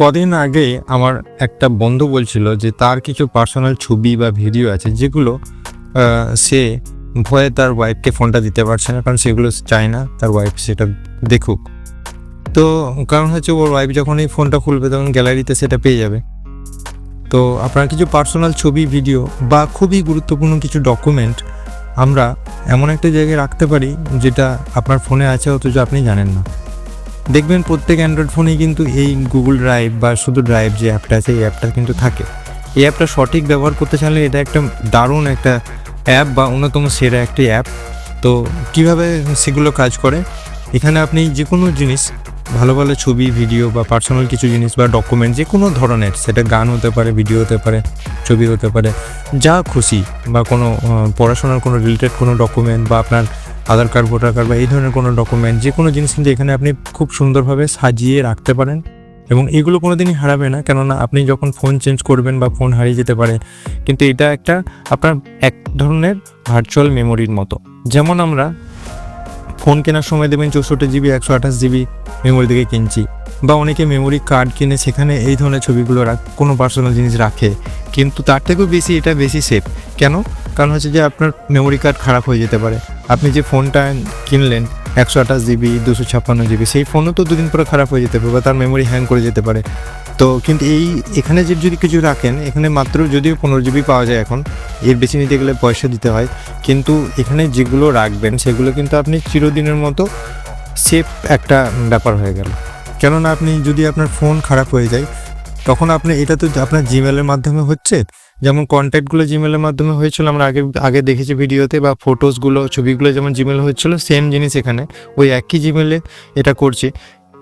কদিন আগে আমার একটা বন্ধু বলছিল যে তার কিছু পার্সোনাল ছবি বা ভিডিও আছে যেগুলো সে ভয়ে তার ওয়াইফকে ফোনটা দিতে পারছে না, কারণ সেগুলো চায় না তার ওয়াইফ সেটা দেখুক। তো কারণ হচ্ছে ওর ওয়াইফ যখন এই ফোনটা খুলবে তখন গ্যালারিতে সেটা পেয়ে যাবে। তো আপনার কিছু পার্সোনাল ছবি ভিডিও বা খুবই গুরুত্বপূর্ণ কিছু ডকুমেন্ট আমরা এমন একটা জায়গায় রাখতে পারি যেটা আপনার ফোনে আছে, অথচ আপনি জানেন না। দেখবেন প্রত্যেক অ্যান্ড্রয়েড ফোনেই কিন্তু এই গুগল ড্রাইভ বা শুধু ড্রাইভ যে অ্যাপটা আছে, এই অ্যাপটা কিন্তু থাকে। এই অ্যাপটা সঠিক ব্যবহার করতে চাইলে এটা একটা দারুণ একটা অ্যাপ বা অন্যতম সেরা একটি অ্যাপ। তো কীভাবে সেগুলো কাজ করে? এখানে আপনি যে কোনো জিনিস, ভালো ভালো ছবি, ভিডিও বা পার্সোনাল কিছু জিনিস বা ডকুমেন্ট যে কোনো ধরনের, সেটা গান হতে পারে, ভিডিও হতে পারে, ছবি হতে পারে, যা খুশি বা কোনো পড়াশোনার কোনো রিলেটেড কোনো ডকুমেন্ট বা আপনার আধার কার্ড, ভোটার কার্ড বা এই ধরনের কোনো ডকুমেন্ট যে কোনো জিনিস কিন্তু এখানে আপনি খুব সুন্দরভাবে সাজিয়ে রাখতে পারেন এবং এগুলো কোনো দিনই হারাবে না। কেননা আপনি যখন ফোন চেঞ্জ করবেন বা ফোন হারিয়ে যেতে পারে, কিন্তু এটা একটা আপনার এক ধরনের ভার্চুয়াল মেমোরির মতো। যেমন আমরা ফোন কেনার সময় দেবেন চৌষট্টি জিবি একশো আঠাশ জিবি মেমোরি থেকে কিনছি। বা অনেকে মেমোরি কার্ড কিনে সেখানে এই ধরনের ছবিগুলো রাখ, কোনো পার্সোনাল জিনিস রাখে। কিন্তু তার থেকেও বেশি এটা বেশি সেফ কেন? কারণ হচ্ছে যে আপনার মেমোরি কার্ড খারাপ হয়ে যেতে পারে। আপনি যে ফোনটা কিনলেন, একশো আঠাশ জিবি দুশো ছাপ্পান্ন জিবি সেই ফোনও তো দুদিন পরে খারাপ হয়ে যেতে পারে বা তার মেমোরি হ্যাং করে যেতে পারে। তো কিন্তু এই, এখানে যে যদি কিছু রাখেন, এখানে মাত্র যদিও পনেরো জিবি পাওয়া যায় এখন, এর বেশি নিতে গেলে পয়সা দিতে হয়। কিন্তু এখানে যেগুলো রাখবেন, সেগুলো কিন্তু আপনি চিরদিনের মতো সেফ একটা ব্যাপার হয়ে গেল। কেননা আপনি যদি আপনার ফোন খারাপ হয়ে যায়, তখন আপনি এটা তো আপনার জিমেলের মাধ্যমে হচ্ছে। যেমন কন্ট্যাক্টগুলো জিমেলের মাধ্যমে হয়েছিল, আমরা আগে আগে দেখেছি ভিডিওতে বা ফটোসগুলো ছবিগুলো যেমন জিমেল হয়েছিল সেম জিনিস এখানে। ওই একই জিমেলে এটা করছে।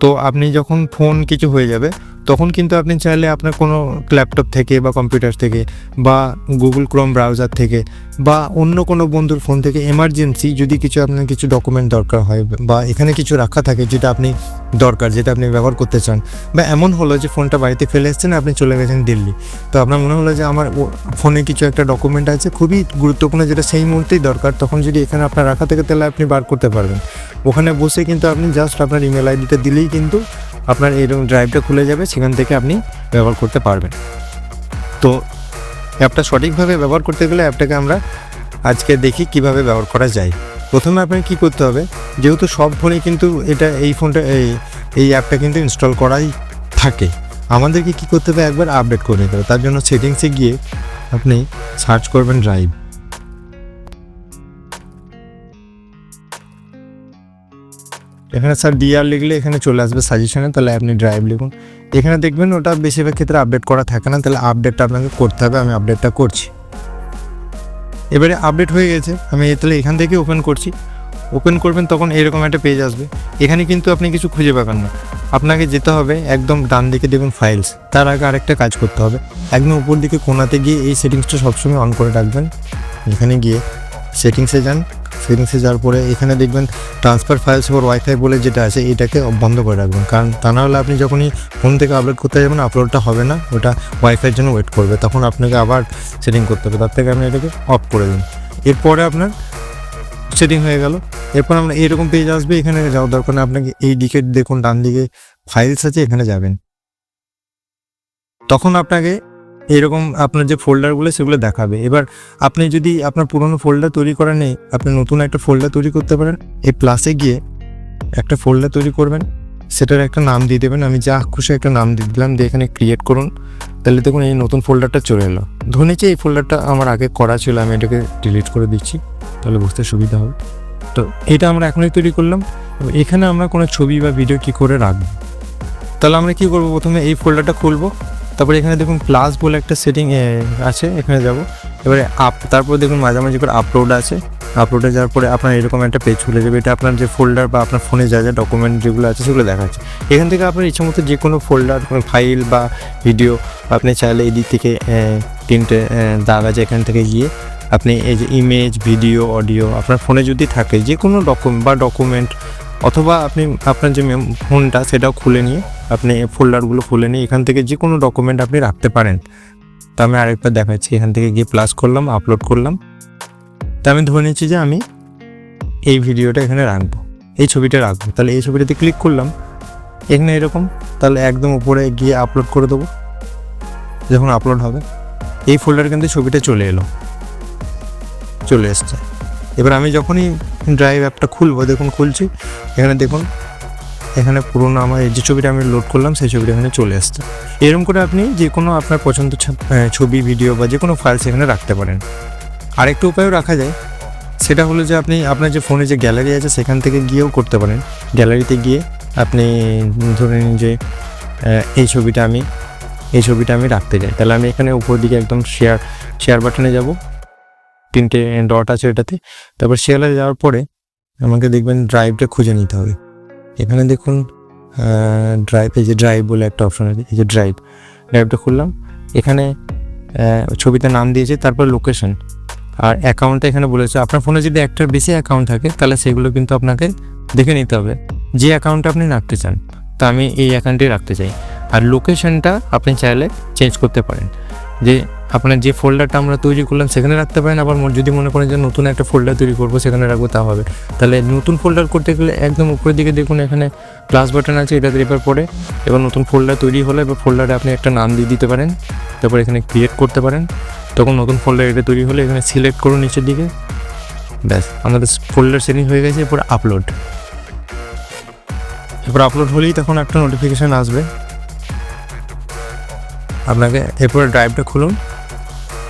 তো আপনি যখন ফোন কিছু হয়ে যাবে তখন কিন্তু আপনি চাইলে আপনার কোনো ল্যাপটপ থেকে বা কম্পিউটার থেকে বা গুগল ক্রোম ব্রাউজার থেকে বা অন্য কোনো বন্ধুর ফোন থেকে এমার্জেন্সি যদি কিছু আপনার কিছু ডকুমেন্ট দরকার হয় বা এখানে কিছু রাখা থাকে যেটা আপনি দরকার, যেটা আপনি ব্যবহার করতে চান বা এমন হলো যে ফোনটা বাড়িতে ফেলে এসেছেন আপনি চলে গেছেন দিল্লি। তো আপনার মনে হলো যে আমার ফোনে কিছু একটা ডকুমেন্ট আছে, খুবই গুরুত্বপূর্ণ যেটা সেই মুহূর্তেই দরকার, তখন যদি এখানে আপনার রাখা থাকে তাহলে আপনি বার করতে পারবেন। ওখানে বসে কিন্তু আপনি জাস্ট আপনার ইমেল আইডিটা দিলেই কিন্তু আপনার এরকম ড্রাইভটা খুলে যাবে, সেখান থেকে আপনি ব্যবহার করতে পারবেন। তো অ্যাপটা সঠিকভাবে ব্যবহার করতে গেলে অ্যাপটাকে আমরা আজকে দেখি কীভাবে ব্যবহার করা যায়। প্রথমে আপনাকে কী করতে হবে, যেহেতু সব ফোনে কিন্তু এটা এই ফোনটা, এই এই অ্যাপটা কিন্তু ইনস্টল করাই থাকে। আমাদেরকে কী করতে হবে, একবার আপডেট করে নিতে হবে। তার জন্য সেটিংসে গিয়ে আপনি সার্চ করবেন ড্রাইভ এখানে স্যার ডিআর লিখলে এখানে চলে আসবে সাজেশনে তাহলে আপনি ড্রাইভ লিখুন। এখানে দেখবেন ওটা বেশিরভাগ ক্ষেত্রে আপডেট করা থাকে না, তাহলে আপডেটটা আপনাকে করতে হবে, আমি আপডেটটা করছি। এবারে আপডেট হয়ে গেছে, আমি তাহলে এখান থেকে ওপেন করছি। ওপেন করবেন তখন এরকম একটা পেজ আসবে। এখানে কিন্তু আপনি কিছু খুঁজে পাবেন না। আপনাকে যেতে হবে একদম ডান দিকে দেখুন ফাইলস তার আগে আরেকটা কাজ করতে হবে। একদম উপর দিকে কোনাতে গিয়ে এই সেটিংসটা সবসময় অন করে রাখবেন। এখানে গিয়ে সেটিংসে যান, সেটিংসে যাওয়ার পরে এখানে দেখবেন ট্রান্সফার ফাইলস ওর ওয়াইফাই বলে যেটা আছে, এটাকে বন্ধ করে রাখবেন। কারণ তা নাহলে আপনি যখনই ফোন থেকে আপলোড করতে যাবেন আপলোডটা হবে না, ওটা ওয়াইফাইয়ের জন্য ওয়েট করবে। তখন আপনাকে আবার সেটিং করতে হবে। তার থেকে আপনি এটাকে অফ করে দিন। এরপরে আপনার সেটিং হয়ে গেল। এরপর আমরা এইরকম পেজ আসবে, এখানে যাওয়ার দরকার নেই। আপনাকে এই দিকে দেখুন, ডান দিকে ফাইলস আছে, এখানে যাবেন। তখন আপনাকে এরকম আপনার যে ফোল্ডারগুলো সেগুলো দেখাবে। এবার আপনি যদি আপনার পুরনো ফোল্ডার তৈরি করা নেই আপনি নতুন একটা ফোল্ডার তৈরি করতে পারেন। এই প্লাসে গিয়ে একটা ফোল্ডার তৈরি করবেন। সেটার একটা নাম দিয়ে দেবেন। আমি যা খুশি একটা নাম দিয়ে দিলাম। দিয়ে এখানে ক্রিয়েট করুন। তাহলে দেখুন এই নতুন ফোল্ডারটা চলে এলো। ধরে নিচ্ছি এই ফোল্ডারটা আমার আগে করা ছিল, আমি এটাকে ডিলিট করে দিচ্ছি। তাহলে বুঝতে সুবিধা হবে। তো এটা আমরা এখনই তৈরি করলাম। এখানে আমরা কোনো ছবি বা ভিডিও কি করে রাখব? তাহলে আমরা কি করব? প্রথমে এই ফোল্ডারটা খুলবো। তারপরে এখানে দেখুন প্লাস বলে একটা সেটিং আছে, এখানে যাব। এবারে আপ তারপর দেখুন মাঝামাঝি করে আপলোড আছে। আপলোডে যাওয়ার পরে আপনার এরকম একটা পেজ খুলে যাবে। এটা আপনার যে ফোল্ডার বা আপনার ফোনে যা যা ডকুমেন্ট যেগুলো আছে সেগুলো দেখাচ্ছে। এখান থেকে আপনার ইচ্ছে মতো যে কোনো ফোল্ডার কোনো ফাইল বা ভিডিও আপনি চাইলে এদিক থেকে তিনটে দাগ আছে এখান থেকে গিয়ে আপনি এই যে ইমেজ ভিডিও অডিও আপনার ফোনে যদি থাকে যে কোনো ডকুমেন্ট বা ডকুমেন্ট অথবা আপনি আপনার যে ফোনটা সেটাও খুলে নিয়ে আপনি ফোল্ডারগুলো খুলে নিয়ে এখান থেকে যে কোনো ডকুমেন্ট আপনি রাখতে পারেন। তা আমি আরেকবার দেখাচ্ছি। এখান থেকে গিয়ে প্লাস করলাম আপলোড করলাম। তা আমি ধরে নিচ্ছি যে আমি এই ভিডিওটা এখানে রাখব, এই ছবিটা রাখব। তাহলে এই ছবিটাতে ক্লিক করলাম, এখানে এরকম, তাহলে একদম উপরে গিয়ে আপলোড করে দেবো। যখন আপলোড হবে, এই ফোল্ডার কিন্তু ছবিটা চলে এলো, চলে এসছে। এবার আমি যখনই ড্রাইভ অ্যাপটা খুলবো, দেখুন খুলছি, এখানে দেখুন, এখানে পুরোনো আমার যে ছবিটা আমি লোড করলাম, সেই ছবিটা এখানে চলে আসছে। এরকম করে আপনি যে কোনো আপনার পছন্দ ছবি ভিডিও বা যে কোনো ফাইল সেখানে রাখতে পারেন। আরেকটা উপায়ও রাখা যায়, সেটা হলো যে আপনি, আপনার যে ফোনে যে গ্যালারি আছে, সেখান থেকে গিয়েও করতে পারেন। গ্যালারিতে গিয়ে আপনি ধরে নিন যে এই ছবিটা আমি, এই ছবিটা আমি রাখতে চাই। তাহলে আমি এখানে উপর দিকে একদম শেয়ার শেয়ার বাটনে যাব। তিনটে ডট আছে এটাতে। তারপর শেয়ালে যাওয়ার পরে আমাকে দেখবেন ড্রাইভটা খুঁজে নিতে হবে। এখানে দেখুন ড্রাইভ এই যে ড্রাইভ বলে একটা অপশন আছে, এই যে ড্রাইভ ড্রাইভটা খুললাম। এখানে ছবিতে নাম দিয়েছে, তারপর লোকেশন আর অ্যাকাউন্টটা এখানে বলেছে, আপনার ফোনে যদি একটার বেশি অ্যাকাউন্ট থাকে, তাহলে সেগুলো কিন্তু আপনাকে দেখে নিতে হবে। যে অ্যাকাউন্টটা আপনি রাখতে চান, তা আমি এই অ্যাকাউন্টটি রাখতে চাই। আর লোকেশনটা আপনি চাইলে চেঞ্জ করতে পারেন। যে আপনার যে ফোল্ডারটা আমরা তৈরি করলাম, সেখানে রাখতে পারেন। আবার যদি মনে করেন যে নতুন একটা ফোল্ডার তৈরি করব, সেখানে রাখব, তা হবে। তাহলে নতুন ফোল্ডার করতে গেলে একদম উপরের দিকে দেখুন, এখানে প্লাস বাটন আছে, এটা এবার পরে এবার নতুন ফোল্ডার তৈরি হলে, এবার ফোল্ডারে আপনি একটা নাম দিয়ে দিতে পারেন। তারপর এখানে ক্রিয়েট করতে পারেন। তখন নতুন ফোল্ডার এটা তৈরি হলে, এখানে সিলেক্ট করুন নিচের দিকে। ব্যাস, আমাদের ফোল্ডার সেটিং হয়ে গেছে, এরপর আপলোড এরপর আপলোড হলেই তখন একটা নোটিফিকেশান আসবে। আপনাকে এরপরে ড্রাইভটা খুলুন।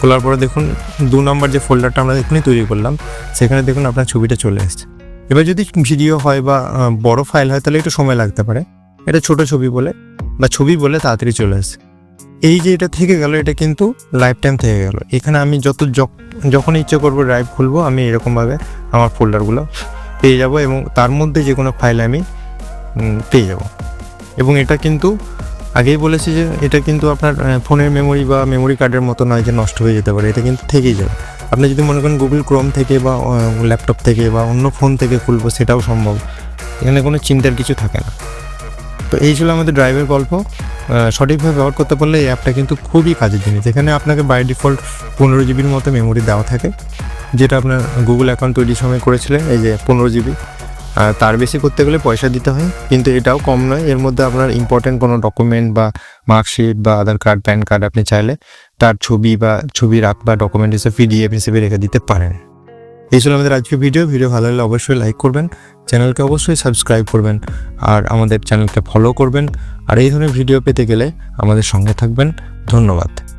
খোলার পরে দেখুন দু নম্বর যে ফোল্ডারটা আমরা এখনই তৈরি করলাম, সেখানে দেখুন আপনার ছবিটা চলে এসছে। এবার যদি ভিডিও হয় বা বড় ফাইল হয়, তাহলে একটু সময় লাগতে পারে। এটা ছোট ছবি বলে, বা ছবি বলে তাড়াতাড়ি চলে আসে এই যে এটা থেকে গেল, এটা কিন্তু লাইফ টাইম থেকে গেল। এখানে আমি যত যখ- যখন ইচ্ছে করব ড্রাইভ খুলবো, আমি এরকমভাবে আমার ফোল্ডারগুলো পেয়ে যাব এবং তার মধ্যে যে কোনো ফাইল আমি পেয়ে যাব। এবং এটা কিন্তু আগেই বলেছি যে এটা কিন্তু আপনার ফোনের মেমোরি বা মেমোরি কার্ডের মতো নয় যে নষ্ট হয়ে যেতে পারে, এটা কিন্তু থেকেই যাবে আপনি যদি মনে করেন গুগল ক্রোম থেকে বা ল্যাপটপ থেকে বা অন্য ফোন থেকে খুলবো, সেটাও সম্ভব। এখানে কোনো চিন্তার কিছু থাকে না। তো এই ছিল আমাদের ড্রাইভের গল্প। সঠিকভাবে ব্যবহার করতে পারলে এই অ্যাপটা কিন্তু খুবই কাজের জিনিস। এখানে আপনাকে বাই ডিফল্ট পনেরো জিবির মতো মেমোরি দেওয়া থাকে, যেটা আপনার গুগল অ্যাকাউন্ট তৈরির সময় করেছিলেন, এই যে পনেরো জিবি তার বেশি করতে গেলে পয়সা দিতে হয়। কিন্তু এটাও কম নয়। এর মধ্যে আপনার ইম্পর্টেন্ট কোনো ডকুমেন্ট বা মার্কশিট বা আধার কার্ড প্যান কার্ড আপনি চাইলে তার ছবি বা ছবি রাখ বা ডকুমেন্ট হিসেবে পিডিএফ হিসেবে রেখে দিতে পারেন। এই ছিল আমাদের আজকে ভিডিও ভিডিও ভালো লাগলে অবশ্যই লাইক করবেন। চ্যানেলকে অবশ্যই সাবস্ক্রাইব করবেন। আর আমাদের চ্যানেলকে ফলো করবেন। আর এই ধরনের ভিডিও পেতে গেলে আমাদের সঙ্গে থাকবেন। ধন্যবাদ।